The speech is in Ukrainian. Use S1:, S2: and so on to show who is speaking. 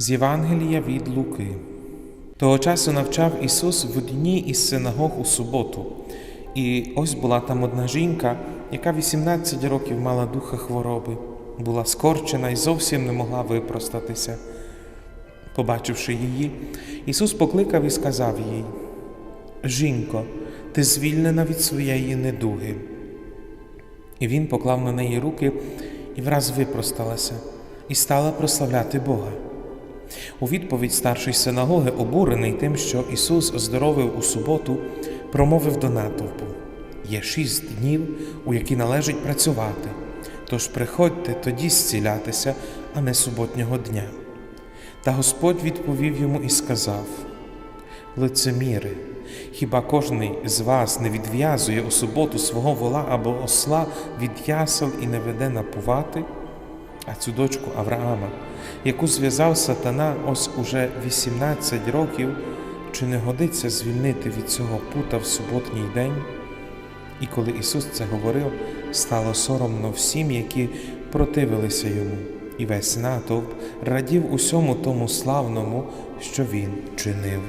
S1: З Євангелія від Луки. Того часу навчав Ісус в одній із синагог у суботу. І ось була там одна жінка, яка 18 років мала духа хвороби, була скорчена і зовсім не могла випростатися. Побачивши її, Ісус покликав і сказав їй: Жінко, ти звільнена від своєї недуги. І він поклав на неї руки і враз випросталася, і стала прославляти Бога. У відповідь старший синагоги, обурений тим, що Ісус оздоровив у суботу, промовив до натовпу: Є шість днів, у які належить працювати, тож приходьте тоді зцілятися, а не суботнього дня. Та Господь відповів йому і сказав: Лицеміри, хіба кожний з вас не відв'язує у суботу свого вола або осла від ясел і не веде напувати? А цю дочку Авраама, яку зв'язав сатана ось уже 18 років, чи не годиться звільнити від цього пута в суботній день? І коли Ісус це говорив, стало соромно всім, які противилися йому, і весь натовп радів усьому тому славному, що Він чинив.